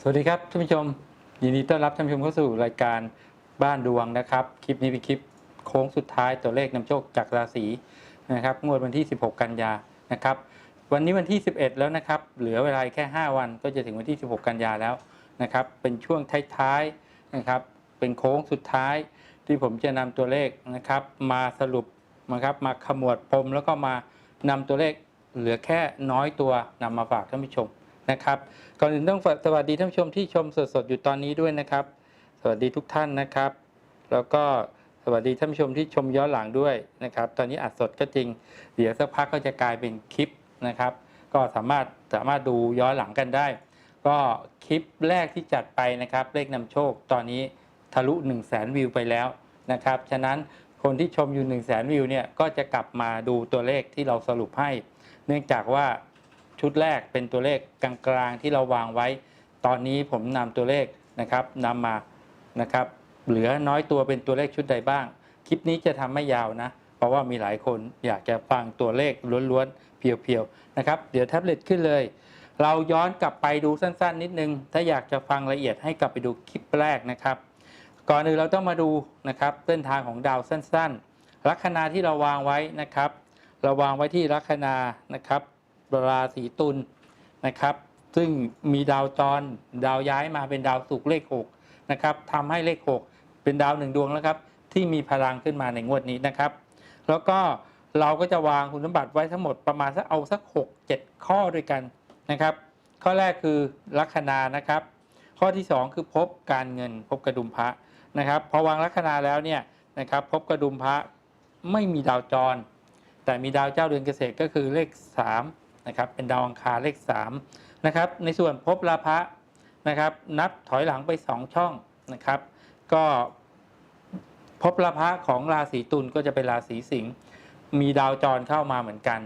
สวัสดีครับท่านผู้ชม ยินดีต้อนรับท่านผู้ชมเข้าสู่รายการบ้านดวงนะครับ คลิปนี้เป็นคลิปโค้งสุดท้ายตัวเลขนำโชคจากราศีนะครับงวดวันที่ 16 กันยานะครับ วันนี้วันที่ 11 แล้วนะครับ เหลือเวลาแค่ 5 วันก็จะถึงวันที่ 16 กันยาแล้วนะครับ เป็นช่วงท้ายๆนะครับ เป็นโค้งสุดท้ายที่ผมจะนำตัวเลขนะครับ มาสรุปนะครับมาขมวดปมแล้วก็มานำตัวเลขเหลือแค่น้อยตัวนำมาฝากท่านผู้ชม นะครับก่อนอื่นต้องสวัสดีท่านผู้ชมที่ชมสดๆอยู่ตอนนี้ด้วยนะครับ สวัสดีทุกท่านนะครับ แล้วก็สวัสดีท่านผู้ชมที่ชมย้อนหลังด้วยนะครับ ตอนนี้อัดสดก็จริง เดี๋ยวสักพักก็จะกลายเป็นคลิปนะครับ ก็สามารถสามารถดูย้อนหลังกันได้ ก็คลิปแรกที่จัดไปนะครับ เลขนำโชคตอนนี้ทะลุ1 0 0 0 0แสนวิวไปแล้วนะครับ ฉะนั้นคนที่ชมอยู่1 0 0 0 0แสนวิวเนี่ยก็จะกลับมาดูตัวเลขที่เราสรุปให้ เนื่องจากว่า ชุดแรกเป็นตัวเลขกลางๆที่เราวางไว้ ตอนนี้ผมนำตัวเลขนะครับนำมานะครับเหลือน้อยตัวเป็นตัวเลขชุดใดบ้าง คลิปนี้จะทำไม่ยาวนะ เพราะว่ามีหลายคนอยากจะฟังตัวเลขล้วนๆ เพียวๆนะครับเดี๋ยวแท็บเล็ตขึ้นเลย เราย้อนกลับไปดูสั้นๆ นิดนึง ถ้าอยากจะฟังละเอียดให้กลับไปดูคลิปแรกนะครับ ก่อนอื่นเราต้องมาดูนะครับเส้นทางของดาวสั้นๆ ลัคนาที่เราวางไว้นะครับ เราวางไว้ที่ลัคนานะครับ ราศีตุลนะครับ ซึ่งมีดาวจรดาวย้ายมาเป็นดาวศุกร์เลข6นะครับทำให้เลข 6 เป็นดาวหนึ่งดวงแล้วครับ ที่มีพลังขึ้นมาในงวดนี้นะครับ แล้วก็เราก็จะวางคุณสมบัติไว้ทั้งหมดประมาณสักเอาสัก 6 7 ข้อด้วยกันนะครับ ข้อแรกคือลัคนานะครับ ข้อที่ 2 คือพบการเงินพบกระดุมพระนะครับพอวางลัคนาแล้วเนี่ยนะครับพบกระดุมพระไม่มีดาวจร แต่มีดาวเจ้าเดือนเกษตรก็คือเลข 3 นะครับเป็นดาวอังคารเลข3นะครับในส่วนพบลาภะนะครับนับถอยหลังไป 2 ช่องนะครับก็พบลาภะของราศีตุลก็จะเป็นราศีสิงห์มีดาวจรเข้ามาเหมือนกัน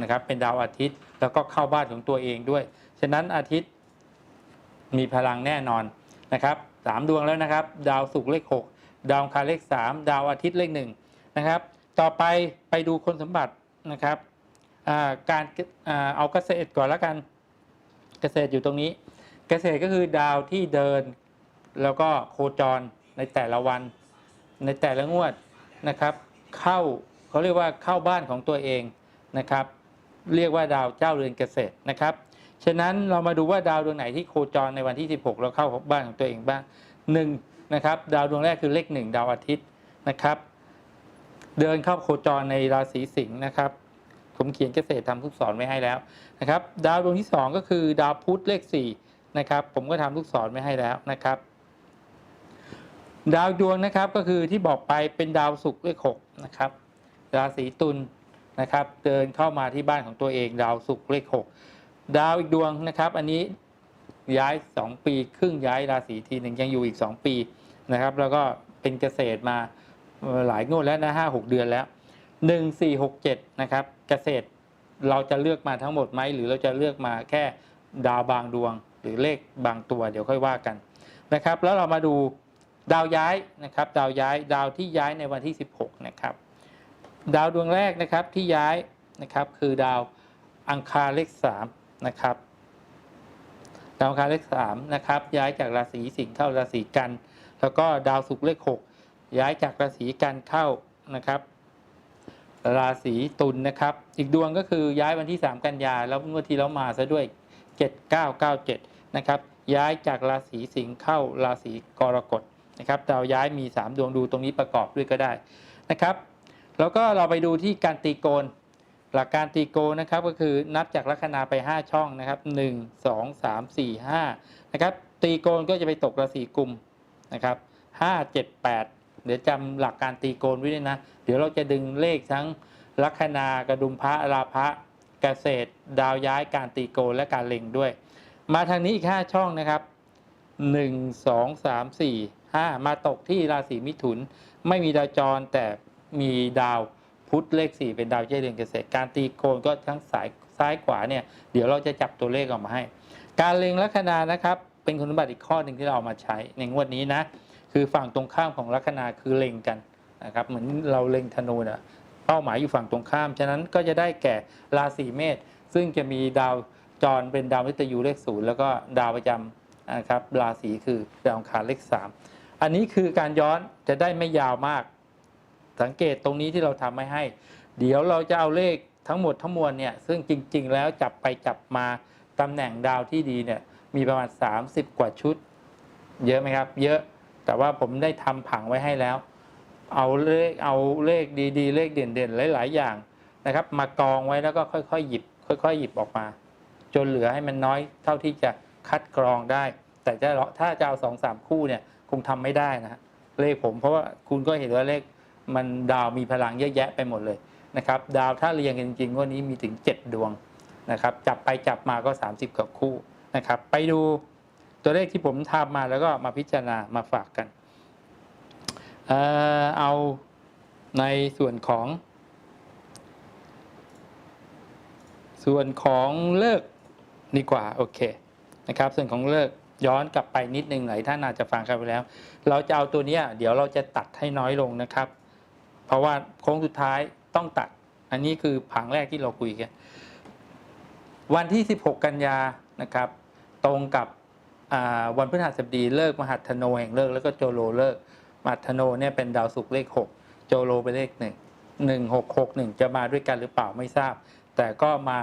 นะครับเป็นดาวอาทิตย์แล้วก็เข้าบ้านของตัวเองด้วย ฉะนั้นอาทิตย์มีพลังแน่นอนนะครับสามดวงแล้วนะครับ ดาวศุกร์เลข 6 ดาวอังคารเลข 3 ดาวอาทิตย์เลขหนึ่งนะครับต่อไปไปดูคุณสมบัตินะครับ การเอาเกษตรก่อนแล้วกันเกษตรอยู่ตรงนี้ เกษตรก็คือดาวที่เดิน แล้วก็โคจรในแต่ละวัน ในแต่ละงวดนะครับ เข้าเขาเรียกว่าเข้าบ้านของตัวเองนะครับ เรียกว่าดาวเจ้าเรือนเกษตรนะครับฉะนั้นเรามาดูว่าดาวดวงไหนที่โคจรในวันที่ 16 เราเข้าบ้านของตัวเองบ้างหนึ่งนะครับ ดาวดวงแรกคือเลขหนึ่งดาวอาทิตย์นะครับ เดินเข้าโคจรในราศีสิงห์นะครับ ผมเขียนเกษตรทำทุกศรไว้ให้แล้วนะครับ ดาวดวงที่ 2 ก็คือดาวพุธเลข4นะครับ ผมก็ทำทุกศรไว้ให้แล้วนะครับ ดาวดวงนะครับก็คือที่บอกไปเป็นดาวศุกร์เลข6นะครับ ราศีตุลนะครับ เดินเข้ามาที่บ้านของตัวเอง ดาวศุกร์เลข 6 ดาวอีกดวงนะครับ อันนี้ย้าย 2 ปีครึ่งย้ายราศีทีหนึ่งยังอยู่อีก 2 ปีนะครับ แล้วก็เป็นเกษตรมาหลายงวดแล้วนะห้าหกเดือนแล้ว 1 4 6 7 นะครับ เกษตรเราจะเลือกมาทั้งหมดไหมหรือเราจะเลือกมาแค่ดาวบางดวง หรือเลขบางตัวเดี๋ยวค่อยว่ากันนะครับ แล้วเรามาดูดาวย้ายนะครับ ดาวย้ายดาวที่ย้ายในวันที่ 16 นะครับ ดาวดวงแรกนะครับที่ย้ายนะครับคือดาวอังคารเลข3นะครับดาวอังคารเลข3นะครับย้ายจากราศีสิงห์เข้าราศีกัน แล้วก็ดาวศุกร์เลข 6 ย้ายจากราศีกันเข้านะครับ ราศีตุลนะครับ อีกดวงก็คือย้ายวันที่ 3 กันยาแล้วเมื่อทีแล้วมาซะด้วย 7997 นะครับ ย้ายจากราศีสิงห์เข้าราศีกรกฎนะครับดาวย้ายมี 3 ดวงดูตรงนี้ประกอบด้วยก็ได้นะครับ แล้วก็เราไปดูที่การตีโกณหลักการตีโกณนะครับก็คือนับจากลัคนาไป 5 ช่องนะครับ 1 2 3 4 5นะครับตีโกณก็จะไปตกราศีกุมนะครับ5 7 8 เดี๋ยวจำหลักการตีโกณไว้ด้วยนะ เดี๋ยวเราจะดึงเลขทั้งลัคนากระดุมพระราพะเกษตร ดาวย้ายการตีโกณและการเล็งด้วย มาทางนี้อีก 5 ช่องนะครับ 1 2 3 4 5 มาตกที่ราศีมิถุน ไม่มีดาวจรแต่มีดาวพุธเลข 4 เป็นดาวเจ้าเรือนเกษตร การตีโกณก็ทั้งสายซ้ายขวาเนี่ยเดี๋ยวเราจะจับตัวเลขออกมาให้ การเล็งลัคนานะครับเป็นคุณสมบัติอีกข้อหนึ่งที่เราเอามาใช้ในงวดนี้นะ คือฝั่งตรงข้ามของลัคนาคือเล็งกันนะครับเหมือนเราเล็งธนูนะเป้าหมายอยู่ฝั่งตรงข้าม ฉะนั้นก็จะได้แก่ราศีเมษซึ่งจะมีดาวจรเป็นดาวมฤตยูเลขศูนย์แล้วก็ดาวประจำนะครับราศีคือดาวอังคารเลขสามอันนี้คือการย้อนจะได้ไม่ยาวมาก สังเกตตรงนี้ที่เราทำไม่ให้ เดี๋ยวเราจะเอาเลขทั้งหมดทั้งมวลเนี่ยซึ่งจริง ๆ แล้วจับไปจับมาตำแหน่งดาวที่ดีเนี่ยมีประมาณ 30 กว่าชุด เยอะไหมครับ เยอะ แต่ว่าผมได้ทำผังไว้ให้แล้ว เอาเลขเอาเลขดีๆ เลขเด่นๆ หลาย ๆ อย่างนะครับ มากองไว้แล้วก็ค่อยๆหยิบ ค่อยๆ หยิบออกมา จนเหลือให้มันน้อยเท่าที่จะคัดกรองได้ แต่จะถ้าจะเอาสองสามคู่เนี่ยคงทำไม่ได้นะฮะเลขผมเพราะว่าคุณก็เห็นว่าเลขมันดาวมีพลังเยอะแยะไปหมดเลยนะครับ ดาวถ้าเรียงกันจริงๆวันนี้มีถึง 7 ดวงนะครับ จับไปจับมาก็ 30กว่าคู่นะครับ ไปดู ตัวเลขที่ผมทำมาแล้วก็มาพิจารณามาฝากกัน เอาในส่วนของ ส่วนของเลิกดีกว่าโอเคนะครับ ส่วนของเลิกย้อนกลับไปนิดนึงหลายท่านอาจจะฟังกันไปแล้ว เราจะเอาตัวเนี้ยเดี๋ยวเราจะตัดให้น้อยลงนะครับ เพราะว่าโค้งสุดท้ายต้องตัด อันนี้คือผังแรกที่เราคุยกัน วันที่ 16 กันยานะครับ ตรงกับ วันพฤหัสบดีเลิกมหัตถโนแห่งเลิกแล้วก็โจโลเลิกมหัตถโนเนี่ยเป็นดาวศุกร์เลข 6 โจโลเป็นเลข1 1 6 6 1จะมาด้วยกันหรือเปล่าไม่ทราบ แต่ก็มา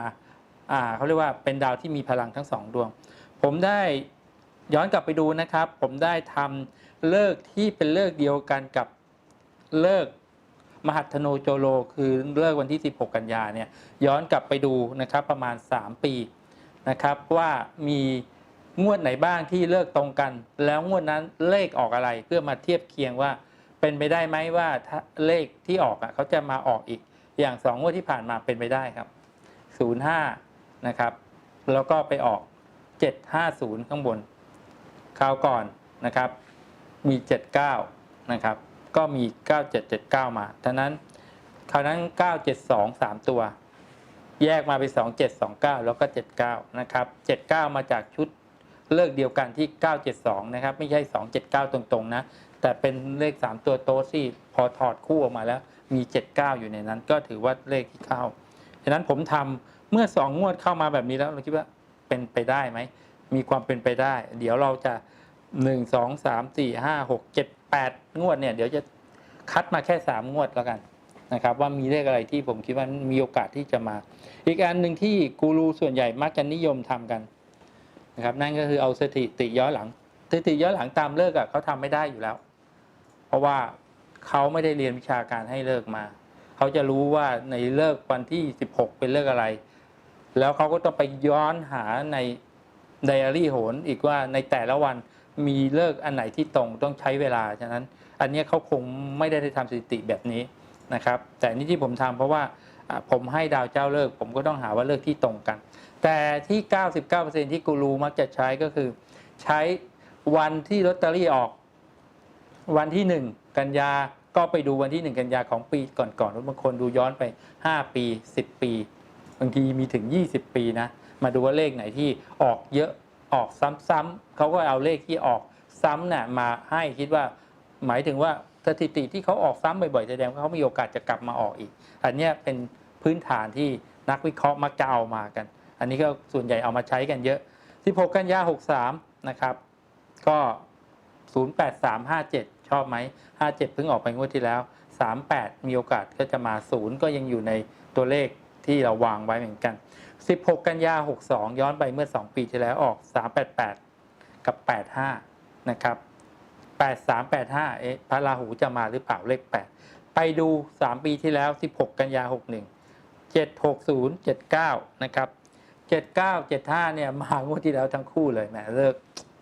เขาเรียกว่าเป็นดาวที่มีพลังทั้งสองดวง ผมได้ย้อนกลับไปดูนะครับ ผมได้ทำเลิกที่เป็นเลิกเดียวกันกับเลิกมหัตโนโจโล คือเลิกวันที่ 16 กันยาเนี่ยย้อนกลับไปดูนะครับประมาณ 3 ปีนะครับว่ามี งวดไหนบ้างที่เลิกตรงกัน แล้วงวดนั้นเลขออกอะไรเพื่อมาเทียบเคียงว่า เป็นไปได้ไหมว่าเลขที่ออกอะเขาจะมาออกอีก อย่างสองงวดที่ผ่านมาเป็นไปได้ครับ 05 นะครับ แล้วก็ไปออก 750 ข้างบนคราวก่อนนะครับ มี 79 นะครับ ก็มี 9779 มาท่านั้นคราวนั้น 972 3 ตัว แยกมาเป็น 2729 แล้วก็ 79 นะครับ 79 มาจากชุด เลิกเดียวกันที่ 972 นะครับ ไม่ใช่ 279 ตรงๆ นะ แต่เป็นเลข 3 ตัวโต๊ะที่พอถอดคู่ออกมาแล้วมี 79 อยู่ในนั้น ก็ถือว่าเลขที่เข้าฉะนั้นผมทำเมื่อสองงวดเข้ามาแบบนี้แล้วเราคิดว่าเป็นไปได้ไหม มีความเป็นไปได้ เดี๋ยวเราจะหนึ่งสองสามสี่ห้าหกเจ็ดแปดงวดเนี่ย เดี๋ยวจะคัดมาแค่สามงวดแล้วกันนะครับว่ามีเลขอะไรที่ผมคิดว่ามีโอกาสที่จะมา อีกอันหนึ่งที่กูรูส่วนใหญ่มักจะนิยมทำกัน นะครับนั่นก็คือเอาสถิติย้อนหลังสถิติย้อนหลังตามเลิกอะเขาทำไม่ได้อยู่แล้ว เพราะว่าเขาไม่ได้เรียนวิชาการให้เลิกมา เขาจะรู้ว่าในเลิกวันที่ 16 เป็นเลิกอะไร แล้วเขาก็ต้องไปย้อนหาในไดอารี่โหนอีกว่าในแต่ละวันมีเลิกอันไหนที่ตรงต้องใช้เวลาฉะนั้น อันนี้เขาคงไม่ได้ทำสถิติแบบนี้นะครับ แต่นี่ที่ผมทำเพราะว่าผมให้ดาวเจ้าเลิก ผมก็ต้องหาว่าเลิกที่ตรงกัน แต่ที่ 99%ที่กูรูมักจะใช้ก็คือ ใช้วันที่ลอตเตอรี่ออก วันที่หนึ่งกันยาก็ไปดูวันที่หนึ่งกันยาของปีก่อนๆบางคนดูย้อนไป 5 ปี 10 ปี บางทีมีถึง 20 ปีนะ มาดูว่าเลขไหนที่ออกเยอะออกซ้ำๆเขาก็เอาเลขที่ออกซ้ำน่ะมาให้คิดว่า หมายถึงว่าสถิติที่เขาออกซ้ำบ่อยๆแสดงว่าเขามีโอกาสจะกลับมาออกอีก อันนี้เป็นพื้นฐานที่นักวิเคราะห์มักจะเอามากัน อันนี้ก็ส่วนใหญ่เอามาใช้กันเยอะ 16 กันยา 63 นะครับ ก็ 08357 ชอบไหม 57 เพิ่งออกไปงวดที่แล้ว 38 มีโอกาสก็จะมา 0 ก็ยังอยู่ในตัวเลขที่เราวางไว้เหมือนกัน 16 กันยา 62 ย้อนไปเมื่อ 2 ปีที่แล้วออก 388 กับ 85 นะครับ 8385 เอ๊ะพระราหูจะมาหรือเปล่าเลข 8 ไปดู 3 ปีที่แล้ว 16 กันยา 61 760 79 นะครับ 79 75เนี่ยมางวดที่แล้วทั้งคู่เลยแหมเลิก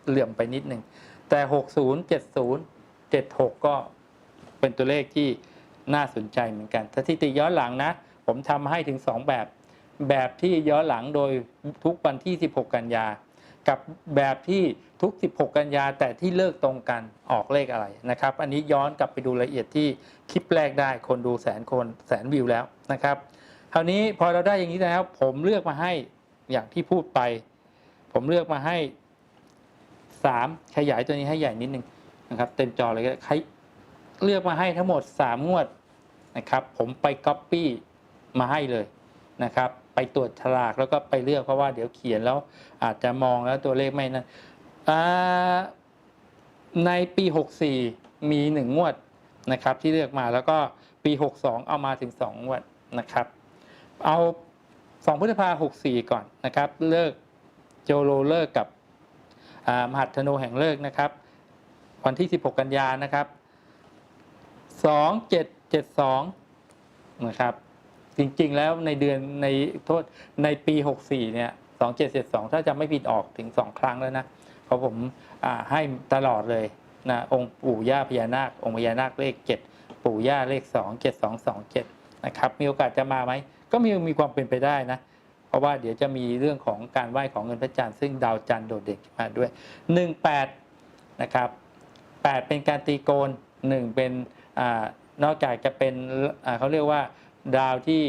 เหลื่อมไปนิดหนึ่งแต่60 70 76ก็เป็นตัวเลขที่น่าสนใจเหมือนกันสถิติย้อนหลังนะ ผมทำให้ถึง2แบบ แบบที่ย้อนหลังโดยทุกวันที่ 16 กันยา กับแบบที่ทุก 16 กันยาแต่ที่เลิกตรงกันออกเลขอะไรนะครับ อันนี้ย้อนกลับไปดูรายละเอียดที่คลิปแรกได้คนดูแสนคนแสนวิวแล้วนะครับคราวนี้พอเราได้อย่างนี้แล้วผมเลือกมาให้ อย่างที่พูดไป ผมเลือกมาให้สามขยายตัวนี้ให้ใหญ่นิดนึงนะครับ เต็มจอเลยก็ใครเลือกมาให้ทั้งหมดสามงวดนะครับ ผมไปก๊อปปี้มาให้เลยนะครับ ไปตรวจฉลากแล้วก็ไปเลือกเพราะว่าเดี๋ยวเขียนแล้วอาจจะมองแล้วตัวเลขไม่นั้นอ่าในปี 64 มีหนึ่งงวดนะครับที่เลือกมาแล้วก็ปี 62 เอามาถึง 2 งวดนะครับ เอา 2พฤษภา64ก่อนนะครับเลิกโจโลเลิกกับมหัดธโนแห่งเลิกนะครับ วันที่ 16 กันยานะครับ 2772 นะครับ จริงๆแล้วในเดือนในโทษในปี 64 เนี่ย 2772 ถ้าจะไม่ผิดออกถึง 2 ครั้งแล้วนะ เพราะผมให้ตลอดเลยนะองค์ปู่ย่าพญานาค องค์พญานาคเลข 7 ปู่ย่าเลข 2 7227 นะครับ มีโอกาสจะมาไหม ก็มีมีความเป็นไปได้นะ เพราะว่าเดี๋ยวจะมีเรื่องของการไหว้ของเงินพระจันทร์ซึ่งดาวจันทร์โดดเด่นมาด้วย 18 นะครับ 8 เป็นการตีโกน 1 เป็นอานอกจากจะเป็นอ่าเขาเรียกว่าดาวที่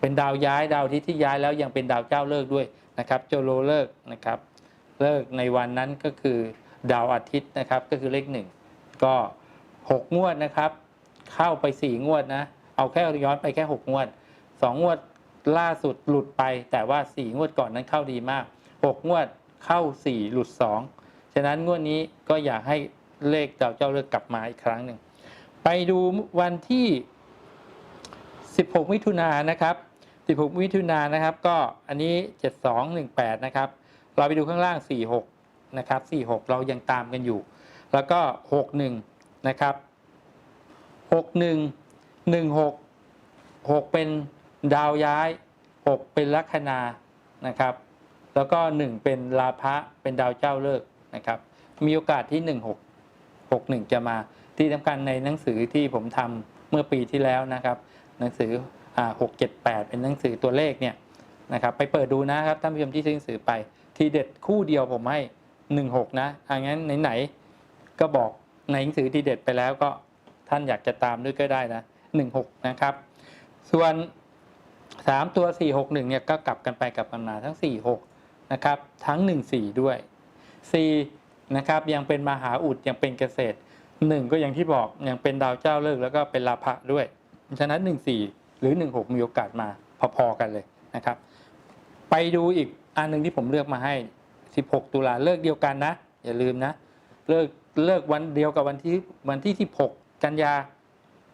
เป็นดาวย้ายดาวที่ที่ย้ายแล้วยังเป็นดาวเจ้าเลิกด้วยนะครับโจโลเลิกนะครับเลิกในวันนั้นก็คือดาวอาทิตย์นะครับก็คือเลขหนึ่งก็ 6 งวดนะครับ เข้าไป 4 งวดนะ เอาแค่ย้อนไปแค่ 6 งวด 2 งวดล่าสุดหลุดไป แต่ว่า 4 งวดก่อนนั้นเข้าดีมาก 6 งวดเข้า 4 หลุด 2 ฉะนั้นงวดนี้ก็อยากให้เลขดาวเจ้าเลิกกลับมาอีกครั้งหนึ่ง ไปดูวันที่ 16 มิถุนายนนะครับ 16 มิถุนายนนะครับ ก็อันนี้ 7218 นะครับ เราไปดูข้างล่าง 46 นะครับ 46 เรายังตามกันอยู่ แล้วก็ 61 นะครับ 61 16 6เป็นดาวย้าย6เป็นลัคนานะครับ แล้วก็1เป็นลาภะเป็นดาวเจ้าเลิกษ์นะครับ มีโอกาสที่16 61จะมาที่สำคัญในหนังสือที่ผมทำเมื่อปีที่แล้วนะครับ หนังสืออ่า678เป็นหนังสือตัวเลขเนี่ยนะครับ ไปเปิดดูนะครับท่านผู้ชมที่ซื้อหนังสือไป ทีเด็ดคู่เดียวผมให้16นะอังั้นไหนๆก็บอกในหนังสือทีเด็ดไปแล้วก็ท่านอยากจะตามด้วยก็ได้นะ 16 นะครับ ส่วน 3 ตัว 461 เนี่ยก็กลับกันไปกลับกันมาทั้ง 46 นะครับ ทั้ง 14 ด้วย 4 นะครับ ยังเป็นมหาอุดยังเป็นเกษตร 1 ก็อย่างที่บอกยังเป็นดาวเจ้าเลิกแล้วก็เป็นลาภะด้วย ฉะนั้น 14 หรือ 16 มีโอกาสมาพอๆกันเลยนะครับ ไปดูอีกอันหนึ่งที่ผมเลือกมาให้ 16 ตุลาเลิกเดียวกันนะ อย่าลืมนะ เลิกเลิกวันเดียวกับวันที่วันที่ 16 กันยา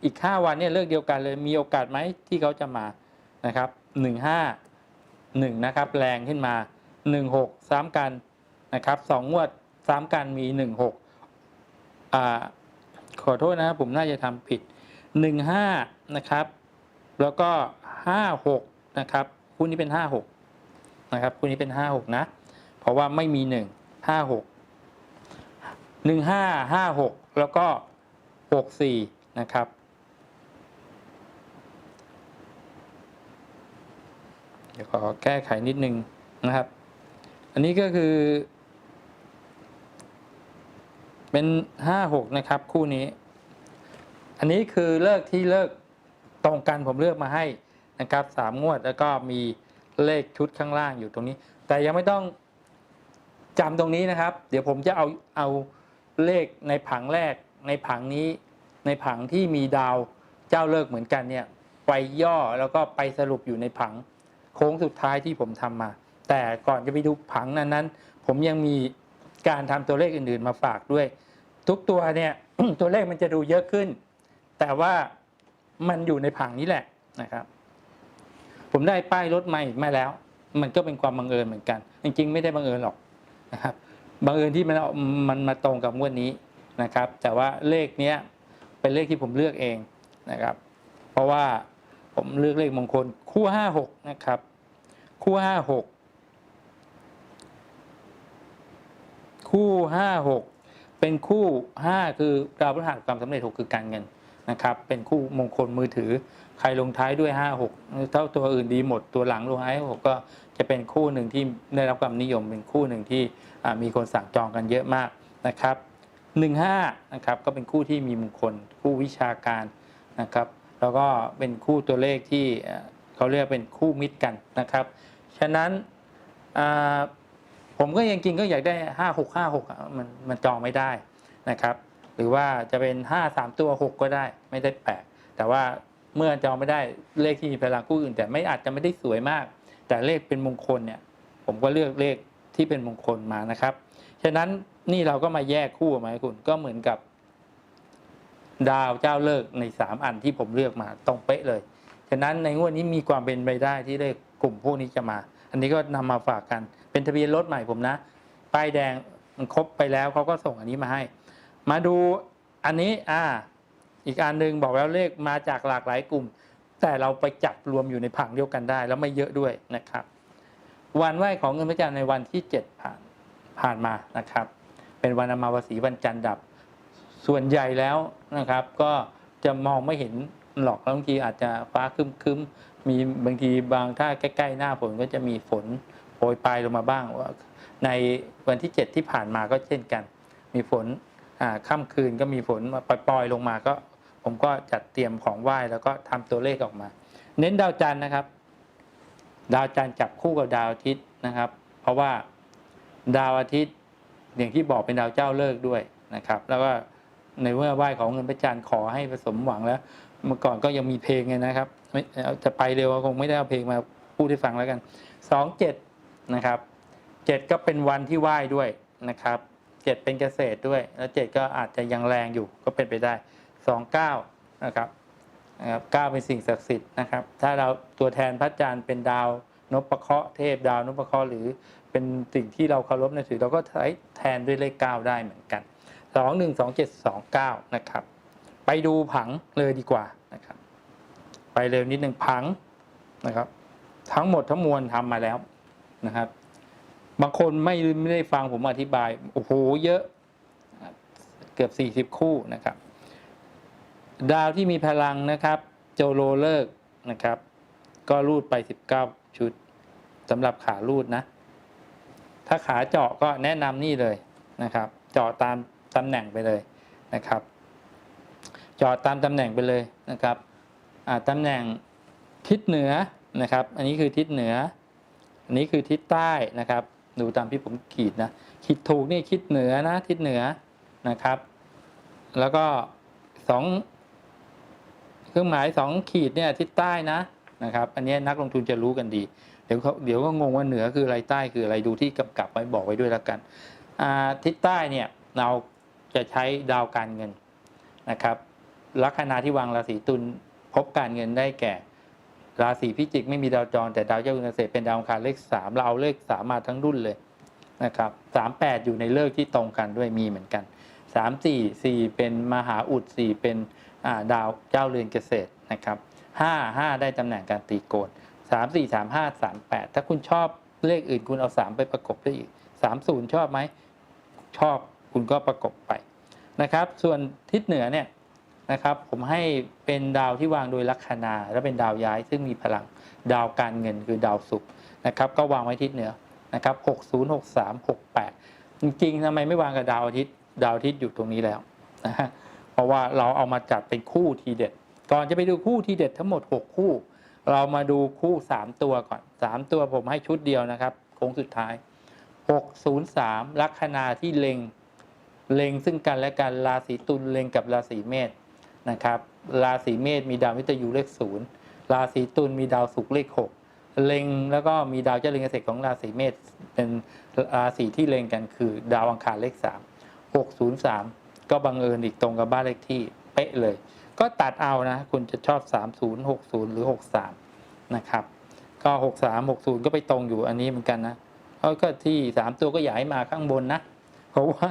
อีก 5 วันเนี่ยเลิกเดียวกันเลยมีโอกาสไหมที่เขาจะมานะครับ15 1นะครับแรงขึ้นมา 16 ซ้ำกันนะครับสองงวดซ้ำกันมี 16อ่าขอโทษนะครับผมน่าจะทำผิด 15นะครับแล้วก็ 56นะครับคู่นี้เป็น 56นะครับคู่นี้เป็น 56 นะ เพราะว่าไม่มี 1 56 15 56 แล้วก็ 64นะครับ ดี๋ยวขอแก้ไขนิดนึงนะครับ อันนี้ก็คือ เป็น56นะครับ คู่นี้ อันนี้คือเลิกที่เลิกตรงกันผมเลือกมาให้นะครับสามงวดแล้วก็มีเลขชุดข้างล่างอยู่ตรงนี้ แต่ยังไม่ต้องจำตรงนี้นะครับ เดี๋ยวผมจะเอาเอาเลขในผังแรกในผังนี้ ในผังที่มีดาวเจ้าเลิกเหมือนกันเนี่ยไปย่อแล้วก็ไปสรุปอยู่ในผัง ค้งสุดท้ายที่ผมทำมา แต่ก่อนจะไปดูผังนั้นนั้นๆผมยังมีการทำตัวเลขอื่นๆมาฝากด้วย ทุกตัวเนี่ยตัวเลขมันจะดูเยอะขึ้น แต่ว่ามันอยู่ในผังนี้แหละนะครับ ผมได้ป้ายรถใหม่มาแล้ว มันก็เป็นความบังเอิญเหมือนกัน จริงๆ ไม่ได้บังเอิญหรอกนะครับบังเอิญที่มันมันมาตรงกับงวดนี้นะครับ แต่ว่าเลขเนี้ยเป็นเลขที่ผมเลือกเองนะครับ เพราะว่าผมเลือกเลขมงคลคู่ห้าหกนะครับ คู่ห้าหกคู่ห้าหกเป็นคู่ห้าคือดาวพฤหัสความสำเร็จหกคือการเงินนะครับ เป็นคู่มงคลมือถือ ใครลงท้ายด้วยห้าหกเท่าตัวอื่นดีหมดตัวหลังลงท้ายหกก็จะเป็นคู่หนึ่งที่ได้รับความนิยมเป็นคู่หนึ่งที่มีคนสั่งจองกันเยอะมากนะครับหนึ่งห้านะครับก็เป็นคู่ที่มีมงคลคู่วิชาการนะครับ แล้วก็เป็นคู่ตัวเลขที่เอ่อเขาเรียกเป็นคู่มิตรกันนะครับ ฉะนั้นผมก็ยังจริงก็อยากได้ห้าหกห้าหกมันมันจองไม่ได้นะครับ หรือว่าจะเป็นห้าสามตัวหกก็ได้ไม่ได้แปลกแต่ว่าเมื่อจองไม่ได้เลขที่มีพลังคู่อื่น แต่ไม่อาจจะไม่ได้สวยมาก แต่เลขเป็นมงคลเนี่ยผมก็เลือกเลขที่เป็นมงคลมานะครับ ฉะนั้นนี่เราก็มาแยกคู่มาให้คุณก็เหมือนกับ ดาวเจ้าเลิกษ์ในสามอันที่ผมเลือกมาตรงเป๊ะเลย ฉะนั้นในงวดนี้มีความเป็นไปได้ที่เลข กลุ่มพวกนี้จะมา อันนี้ก็นำมาฝากกัน เป็นทะเบียนรถใหม่ผมนะ ป้ายแดงมันครบไปแล้วเขาก็ส่งอันนี้มาให้ มาดูอันนี้อ่า อีกอันหนึ่งบอกแล้วเลขมาจากหลากหลายกลุ่ม แต่เราไปจับรวมอยู่ในผังเดียวกันได้ แล้วไม่เยอะด้วยนะครับ วันไหวของเงินพระจันทร์ในวันที่เจ็ดผ่านผ่านมานะครับ เป็นวันอมาวสีวันจันทร์ดับ ส่วนใหญ่แล้วนะครับ ก็จะมองไม่เห็นหรอกบางทีอาจจะฟ้าคึ้มๆมี มีบางทีบางถ้าใกล้ ๆ หน้าฝนก็จะมีฝนโปรยปลายลงมาบ้างว่าในวันที่ 7 ที่ผ่านมาก็เช่นกัน มีฝนอ่าค่ำคืนก็มีฝนมาปล่อยๆลงมาก็ ผมก็จัดเตรียมของไหว้แล้วก็ทำตัวเลขออกมา เน้นดาวจันทร์นะครับ ดาวจันทร์จับคู่กับดาวอาทิตย์นะครับ เพราะว่าดาวอาทิตย์อย่างที่บอกเป็นดาวเจ้าเลิกด้วยนะครับ แล้วก็ในเมื่อไหว้ของเงินพระจันทร์ขอให้ผสมหวังแล้ว เมื่อก่อนก็ยังมีเพลงไงนะครับ ไม่จะไปเร็วคงไม่ได้เอาเพลงมาพูดให้ฟังแล้วกันสองเจ็ดนะครับเจ็ดก็เป็นวันที่ไหว้ด้วยนะครับเจ็ดเป็นเกษตรด้วย แล้วเจ็ดก็อาจจะยังแรงอยู่ก็เป็นไปได้สองเก้านะครับนะครับเก้าเป็นสิ่งศักดิ์สิทธิ์นะครับ ถ้าเราตัวแทนพระจันทร์เป็นดาวนพเคราะห์เทพดาวนพเคราะห์หรือเป็นสิ่งที่เราเคารพในถือ เราก็ใช้แทนด้วยเลขเก้าได้เหมือนกันสองหนึ่งสองเจ็ดสองเก้านะครับ ไปดูผังเลยดีกว่านะครับ ไปเร็วนิดหนึ่งผังนะครับ ทั้งหมดทั้งมวลทำมาแล้วนะครับ บางคนไม่ไม่ได้ฟังผมอธิบาย โอ้โหเยอะ เกือบสี่สิบคู่นะครับ ดาวที่มีพลังนะครับ โจโลเลิกนะครับ ก็รูดไปสิบเก้าชุดสำหรับขารูดนะ ถ้าขาเจาะก็แนะนำนี่เลยนะครับ เจาะตามตำแหน่งไปเลยนะครับ เจอดตามตำแหน่งไปเลยนะครับ ตำแหน่งทิศเหนือนะครับ อันนี้คือทิศเหนือ อันนี้คือทิศใต้นะครับ ดูตามที่ผมขีดนะขีดถูกนี่ทิศเหนือนะทิศเหนือนะครับ แล้วก็สองเครื่องหมายสองขีดเนี่ยทิศใต้นะนะครับ อันนี้นักลงทุนจะรู้กันดี เดี๋ยวเขาเดี๋ยวก็งงว่าเหนือคืออะไรใต้คืออะไรดูที่กำกับไว้บอกไว้ด้วยแล้วกันทิศใต้เนี่ยเราจะใช้ดาวการเงินนะครับลัคนาที่วางราศีตุล พบการเงินได้แก่ ราศีพิจิกไม่มีดาวจร แต่ดาวเจ้าเรือนเกษตรเป็นดาวองคารเลขสามเราเอาเลขสามมาทั้งรุ่นเลยนะครับสามแปดอยู่ในเลิกที่ตรงกันด้วยมีเหมือนกันสามสี่สี่เป็นมหาอุดสี่เป็นาดาวเจ้าเรือนเกษตรนะครับห้าห้าได้ตำแหน่งการตีโกนสามสี่สามห้าสามแปดถ้าคุณชอบเลขอื่นคุณเอาสามไปประกบได้อีกสามศูนย์ชอบไหมชอบคุณก็ประกบไปนะครับ ส่วนทิศเหนือเนี่ย นะครับ ผมให้เป็นดาวที่วางโดยลัคนาและเป็นดาวย้ายซึ่งมีพลังดาวการเงินคือดาวศุกร์นะครับ ก็วางไว้ทิศเหนือนะครับ60 63 68 จริงๆทำไมไม่วางกับดาวอาทิตย์ ดาวอาทิตย์อยู่ตรงนี้แล้วนะฮะเพราะว่าเราเอามาจัดเป็นคู่ทีเด็ด ก่อนจะไปดูคู่ทีเด็ดทั้งหมด 6 คู่ เรามาดูคู่ 3 ตัวก่อน 3 ตัวผมให้ชุดเดียวนะครับโค้งสุดท้าย 603 ลัคนาที่เล็งเล็งซึ่งกันและกันราศีตุลเล็งกับราศีเมษ นะครับราศีเมษมีดาวมิตยูเลขศูนย์ราศีตุลมีดาวศุกร์เลขหกเล็งแล้วก็มีดาวเจ้าเรือนเกษตรของราศีเมษเป็นราศีที่เล็งกันคือดาวอังคารเลขสามหกศูนย์สามก็บังเอิญอีกตรงกับบ้านเลขที่เป๊ะเลย ก็ตัดเอานะ คุณจะชอบ 30 60 หรือ 63 นะครับ ก็ 63 60 ก็ไปตรงอยู่อันนี้เหมือนกันนะเพราะก็ที่ 3 ตัวก็อย่าให้มาข้างบนนะ เพราะว่า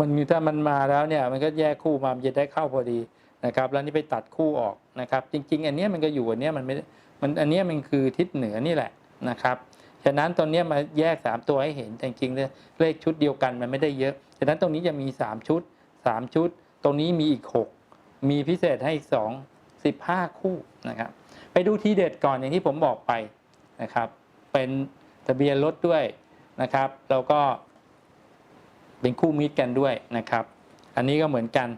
มันมีถ้ามันมาแล้วเนี่ยมันก็แยกคู่มามันจะได้เข้าพอดีนะครับ แล้วนี่ไปตัดคู่ออกนะครับ จริง ๆ อันนี้มันก็อยู่อันนี้มันไม่มันอันนี้มันคือทิศเหนือนี่แหละนะครับฉะนั้นตอนนี้มาแยก 3 ตัวให้เห็นจริงๆเลยเลขชุดเดียวกันมันไม่ได้เยอะฉะนั้นตรงนี้จะมี 3 ชุด 3 ชุด ตรงนี้มีอีก 6 มีพิเศษให้อีก2 15 คู่นะครับ ไปดูทีเด็ดก่อนอย่างที่ผมบอกไปนะครับ เป็นทะเบียนรถด้วยนะครับ แล้วก็ เป็นคู่มิตรกันด้วยนะครับ อันนี้ก็เหมือนกัน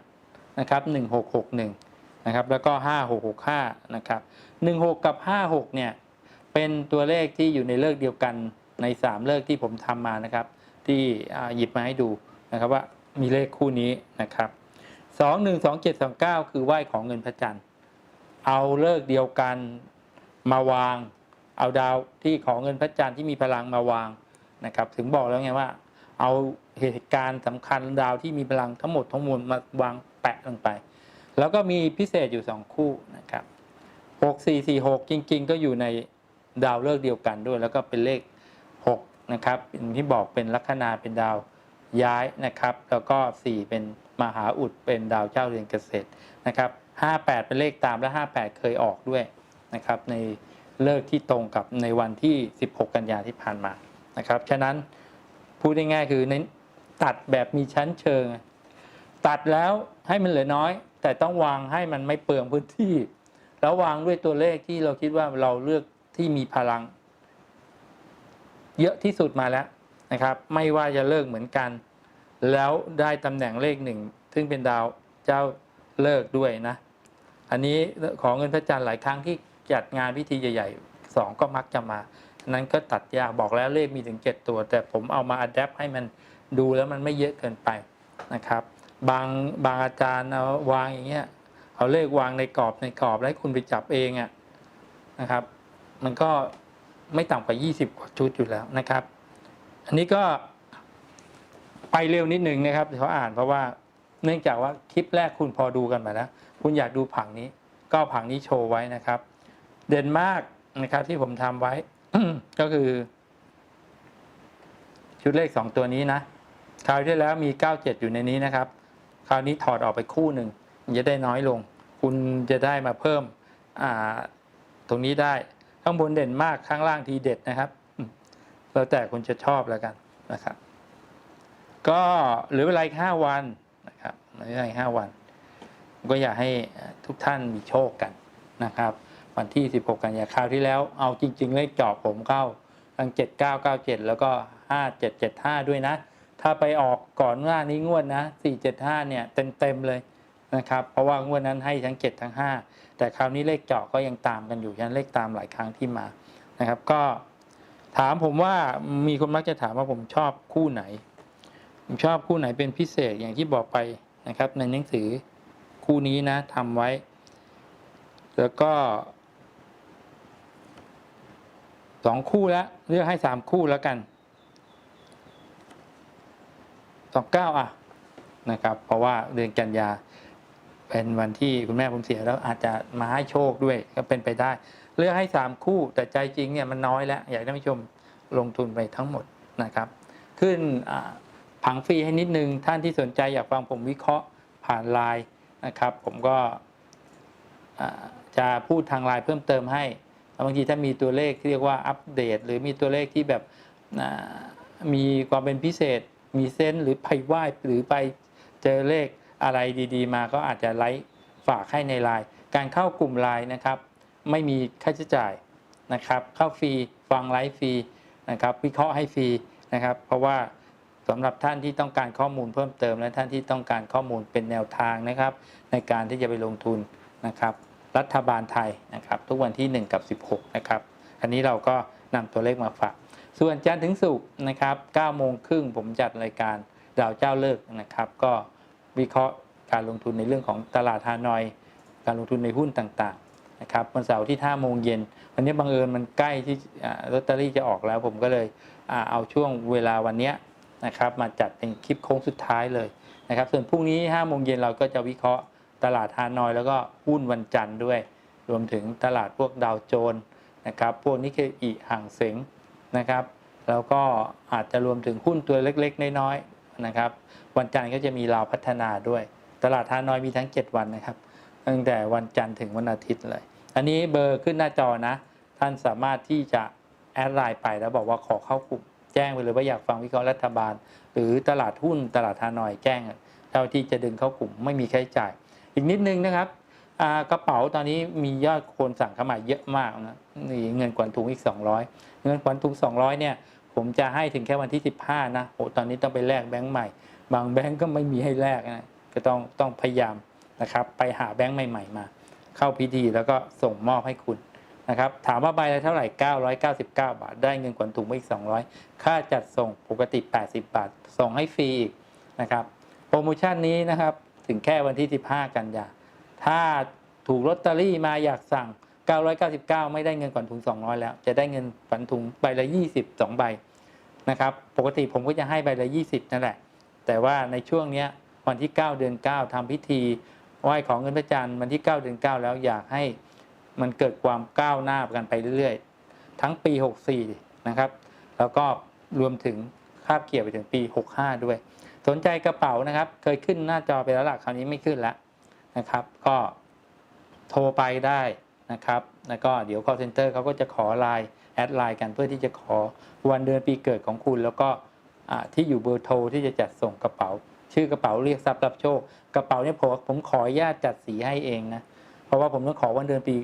นะครับ1661นะครับแล้วก็ 5665นะครับ16 กับ 56เนี่ยเป็นตัวเลขที่อยู่ในเลิกเดียวกันใน 3 เลิกที่ผมทำมานะครับ ที่หยิบมาให้ดูนะครับว่ามีเลขคู่นี้นะครับ 2 1 2 7 2 9 คือไหว้ของเงินพระจันทร์เอาเลิกเดียวกันมาวาง เอาดาวที่ของเงินพระจันทร์ที่มีพลังมาวางนะครับ ถึงบอกแล้วไงว่า เอาเหตุการณ์สำคัญดาวที่มีพลังทั้งหมดทั้งมวลมาวางแปะลงไป แล้วก็มีพิเศษอยู่สองคู่นะครับหกสี่สี่หกจริง ๆ ก็อยู่ในดาวเลิกเดียวกันด้วย แล้วก็เป็นเลขหกนะครับอย่างที่บอกเป็นลัคนาเป็นดาวย้ายนะครับ แล้วก็สี่เป็นมหาอุดเป็นดาวเจ้าเรือนเกษตรนะครับห้าแปดเป็นเลขตามและห้าแปดเคยออกด้วยนะครับในเลิกที่ตรงกับในวันที่ 16 กันยาที่ผ่านมานะครับฉะนั้น พูดง่ายๆคือเน้นตัดแบบมีชั้นเชิง ตัดแล้วให้มันเหลือน้อย แต่ต้องวางให้มันไม่เปลืองพื้นที่ แล้ววางด้วยตัวเลขที่เราคิดว่าเราเลือกที่มีพลัง เยอะที่สุดมาแล้วนะครับ ไม่ว่าจะเลิกเหมือนกัน แล้วได้ตำแหน่งเลขหนึ่งซึ่งเป็นดาวเจ้าเลิกด้วยนะ อันนี้ของเงินพระจันทร์หลายครั้งที่จัดงานพิธีใหญ่ๆสองก็มักจะมา นั้นก็ตัดยากบอกแล้วเลขมีถึง 7 ตัว แต่ผมเอามาอัดแอปให้มันดูแล้วมันไม่เยอะเกินไปนะครับ บางบางอาจารย์เอาวางอย่างเงี้ยเอาเลขวางในกรอบในกรอบแล้วคุณไปจับเองอะนะครับ มันก็ไม่ต่ำกว่า 20 กว่าชุดอยู่แล้วนะครับ อันนี้ก็ไปเร็วนิดนึงนะครับเขาอ่านเพราะว่าเนื่องจากว่าคลิปแรกคุณพอดูกันมาแล้วคุณอยากดูผังนี้ ก็ผังนี้โชว์ไว้นะครับ เด่นมากนะครับที่ผมทำไว้ ก็คือ ชุดเลขสองตัวนี้นะคราวที่แล้วมี97อยู่ในนี้นะครับ คราวนี้ถอดออกไปคู่หนึ่งจะได้น้อยลง คุณจะได้มาเพิ่ม อ่า ตรงนี้ได้ ข้างบนเด่นมากข้างล่างทีเด็ดนะครับแล้วแต่คุณจะชอบแล้วกันนะครับ ก็หลือเวลาอีกห้าวันนะครับเหลือเวลาอีกห้าวัน ก็อยากให้ทุกท่านมีโชคกันนะครับ วันที่ 16 กันยาคราวที่แล้ว เอาจริง ๆ เลขจอบผมเข้าทั้ง 7997 แล้วก็ 5775 ด้วยนะ ถ้าไปออกก่อนหน้านี้งวดนะ 475 เนี่ยเต็ม ๆ เลยนะครับ เพราะว่างวดนั้นให้ทั้ง 7 ทั้ง 5 แต่คราวนี้เลขเจาะก็ยังตามกันอยู่ฉะนั้นเลขตามหลายครั้งที่มานะครับ ก็ถามผมว่ามีคนมักจะถามว่าผมชอบคู่ไหน ผมชอบคู่ไหนเป็นพิเศษอย่างที่บอกไปนะครับ ในหนังสือคู่นี้นะทำไว้ แล้วก็ สองคู่แล้วเลือกให้สามคู่แล้วกันสองเก้าอะนะครับ เพราะว่าเดือนกันยา เป็นวันที่คุณแม่ผมเสียแล้วอาจจะมาให้โชคด้วยก็เป็นไปได้ เลือกให้สามคู่แต่ใจจริงเนี่ยมันน้อยแล้ว อยากให้ท่านผู้ชมลงทุนไปทั้งหมดนะครับ ขึ้นผังฟรีให้นิดนึงท่านที่สนใจอยากฟังผมวิเคราะห์ผ่านไลน์นะครับ ผมก็จะพูดทางไลน์เพิ่มเติมให้ บางทีถ้ามีตัวเลขเรียกว่าอัปเดต หรือมีตัวเลขที่แบบมีความเป็นพิเศษ มีเส้นหรือไปไหว้หรือไปเจอเลขอะไรดีๆ มาก็อาจจะไลฟ์ฝากให้ในไลน์การเข้ากลุ่มไลน์นะครับ ไม่มีค่าใช้จ่ายนะครับ เข้าฟรีฟังไลฟ์ฟรีนะครับวิเคราะห์ให้ฟรีนะครับ เพราะว่าสำหรับท่านที่ต้องการข้อมูลเพิ่มเติมและท่านที่ต้องการข้อมูลเป็นแนวทางนะครับ ในการที่จะไปลงทุนนะครับ รัฐบาลไทยนะครับ ทุกวันที่ 1 กับ 16 นะครับ อันนี้เราก็นำตัวเลขมาฝาก ส่วนจันทร์ถึงศุกร์นะครับ9โมงครึ่งผมจัดรายการดาวเจ้าเลิกนะครับ ก็วิเคราะห์การลงทุนในเรื่องของตลาดฮานอย การลงทุนในหุ้นต่างๆนะครับวันเสาร์ที่5โมงเย็นวันนี้บังเอิญมันใกล้ที่ลอตเตอรี่จะออกแล้ว ผมก็เลยเอาช่วงเวลาวันนี้นะครับ มาจัดเป็นคลิปโค้งสุดท้ายเลยนะครับ ส่วนพรุ่งนี้5โมงเย็นเราก็จะวิเคราะห์ ตลาดฮานอยแล้วก็หุ้นวันจันทร์ด้วย รวมถึงตลาดพวกดาวโจนส์นะครับพวกนิเคอิห่างเสงนะครับแล้วก็อาจจะรวมถึงหุ้นตัวเล็กๆ น้อยๆนะครับวันจันทร์ก็จะมีลาวพัฒนาด้วย ตลาดฮานอยมีทั้ง 7 วันนะครับตั้งแต่วันจันทร์ถึงวันอาทิตย์เลย อันนี้เบอร์ขึ้นหน้าจอนะ ท่านสามารถที่จะแอดไลน์ไปแล้วบอกว่าขอเข้ากลุ่มแจ้งไปเลยว่าอยากฟังวิเคราะห์รัฐบาล หรือตลาดหุ้นตลาดฮานอยแจ้งเจ้าที่จะดึงเข้ากลุ่มไม่มีค่าใช้จ่าย อีกนิดนึงนะครับกระเป๋าตอนนี้มียอดคนสั่งเข้ามาเยอะมากนะนี่เงินขวัญถุงอีก 200 เงินขวัญถุง 200เนี่ยผมจะให้ถึงแค่วันที่ 15 นะโอ้ตอนนี้ต้องไปแลกแบงค์ใหม่ บางแบงค์ก็ไม่มีให้แลกนะก็ต้องต้องพยายามนะครับไปหาแบงค์ใหม่ ๆ มา เข้าพิธีแล้วก็ส่งมอบให้คุณนะครับถามว่าใบละเท่าไหร่ 999 บาท ได้เงินขวัญถุงมาอีก 200 ค่าจัดส่งปกติ 80 บาท ส่งให้ฟรีอีกนะครับโปรโมชั่นนี้นะครับ ถึงแค่วันที่ 15 กันยา ถ้าถูกลอตเตอรี่มาอยากสั่ง 999 ไม่ได้เงินขวัญถุง 200 แล้ว จะได้เงินขวัญถุงใบละ 20 2 ใบนะครับ ปกติผมก็จะให้ใบละ 20 นั่นแหละ แต่ว่าในช่วงนี้วันที่ 9 เดือน 9ทำพิธีไหว้ของเงินพระจันทร์วันที่ 9 เดือน 9 แล้วอยากให้มันเกิดความก้าวหน้ากันไปเรื่อยๆ ทั้งปี 64 นะครับ แล้วก็รวมถึงคาบเกี่ยวไปถึงปี 65 ด้วย สนใจกระเป๋านะครับ เคยขึ้นหน้าจอไปแล้วล่ะคราวนี้ไม่ขึ้นแล้วนะครับ ก็โทรไปได้นะครับ แล้วก็เดี๋ยว call center เขาก็จะขอไลน์แอดไลน์กันเพื่อที่จะขอวันเดือนปีเกิดของคุณ แล้วก็ที่อยู่เบอร์โทรที่จะจัดส่งกระเป๋า ชื่อกระเป๋าเรียกทรัพย์รับโชค กระเป๋าเนี่ยผมผมขอญาตจัดสีให้เองนะเพราะว่าผมต้องขอวันเดือนปี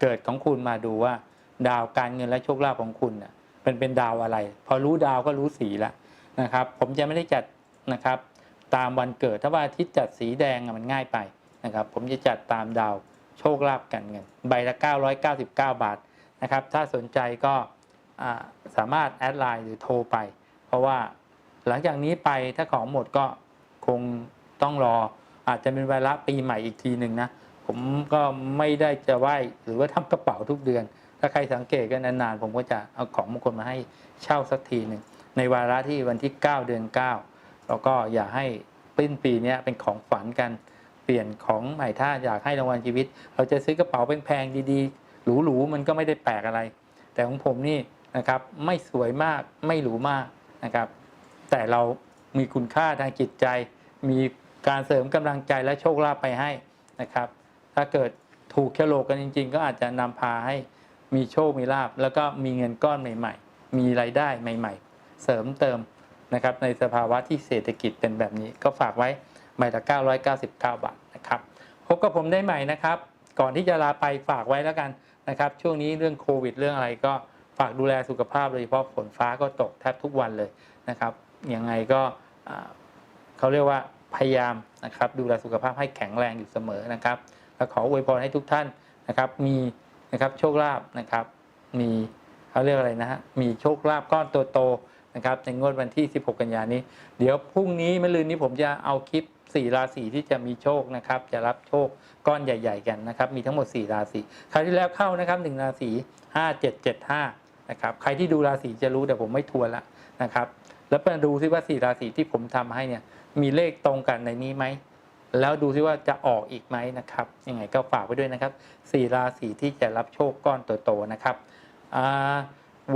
เกิดของคุณมาดูว่า ดาวการเงินและโชคลาภของคุณน่ะเป็นเป็นดาวอะไร พอรู้ดาวก็รู้สีแล้วนะครับ ผมจะไม่ได้จัด นะครับ ตามวันเกิดถ้าว่าอาทิตย์จัดสีแดงมันง่ายไปนะครับ ผมจะจัดตามดาวโชคลาภการเงินใบละ 999 บาทนะครับ ถ้าสนใจก็สามารถแอดไลน์หรือโทรไป เพราะว่าหลังจากนี้ไปถ้าของหมดก็คงต้องรอ อาจจะเป็นเวลาปีใหม่อีกทีหนึ่งนะ ผมก็ไม่ได้จะไหวหรือว่าทำกระเป๋าทุกเดือน ถ้าใครสังเกตกันนานๆ ผมก็จะเอาของมงคลมาให้เช่าสักทีหนึ่งในวาระที่วันที่ 9 เดือน 9 แล้วก็อยากให้ปิ้นปีนี้เป็นของฝันกันเปลี่ยนของใหม่ถ้าอยากให้รางวัลชีวิต เราจะซื้อกระเป๋าแพงๆดีๆหรูๆมันก็ไม่ได้แปลกอะไร แต่ของผมนี่นะครับไม่สวยมากไม่หรูมากนะครับ แต่เรามีคุณค่าทางจิตใจ มีการเสริมกำลังใจและโชคลาภไปให้นะครับ ถ้าเกิดถูกแคโลกกันจริง ๆ ก็อาจจะนำพาให้มีโชคมีลาบแล้วก็มีเงินก้อนใหม่ ๆ มีรายได้ใหม่ ๆ เสริมเติม นะครับในสภาวะที่เศรษฐกิจเป็นแบบนี้ ก็ฝากไว้ใบละ 999 บาทนะครับพบกับผมได้ใหม่นะครับ ก่อนที่จะลาไปฝากไว้แล้วกันนะครับ ช่วงนี้เรื่องโควิด เรื่องอะไรก็ฝากดูแลสุขภาพโดยเฉพาะฝนฟ้าก็ตกแทบทุกวันเลยนะครับยังไงก็เขาเรียกว่าพยายามนะครับดูแลสุขภาพให้แข็งแรงอยู่เสมอนะครับ และขออวยพรให้ทุกท่านนะครับ มีนะครับโชคลาภนะครับ มีเขาเรียกอะไรนะฮะมีโชคลาภก้อนโตๆ นะครับในงวดวันที่ 16 กันยานี้ เดี๋ยวพรุ่งนี้มะรืนนี้ผมจะเอาคลิป 4 ราศีที่จะมีโชคนะครับ จะรับโชคก้อนใหญ่ ๆ กันนะครับ มีทั้งหมด 4 ราศีคราวที่แล้วเข้านะครับ1ราศี 5775 นะครับ ใครที่ดูราศีจะรู้แต่ผมไม่ทวนละนะครับ แล้วมาดูซิว่า4ราศีที่ผมทำให้เนี่ยมีเลขตรงกันในนี้ไหมแล้วดูซิว่าจะออกอีกไหมนะครับยังไงก็ฝากไว้ด้วยนะครับสี่ราศีที่จะรับโชคก้อนโตๆนะครับ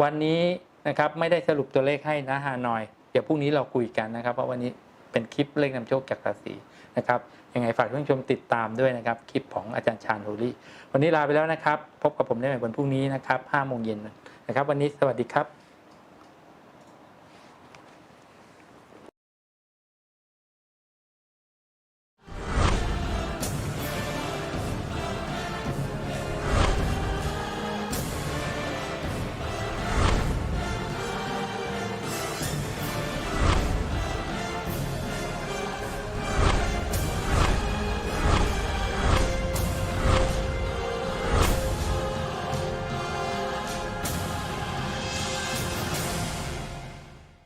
วันนี้ นะครับไม่ได้สรุปตัวเลขให้นะฮานอย เดี๋ยวพรุ่งนี้เราคุยกันนะครับ เพราะวันนี้เป็นคลิปเลขนำโชคจากราศีนะครับยังไงฝากท่านผู้ชมติดตามด้วยนะครับ คลิปของอาจารย์ชาญโฮลี่วันนี้ลาไปแล้วนะครับ พบกับผมได้ใหม่วันพรุ่งนี้นะครับห้าโมงเย็นนะครับ วันนี้สวัสดีครับ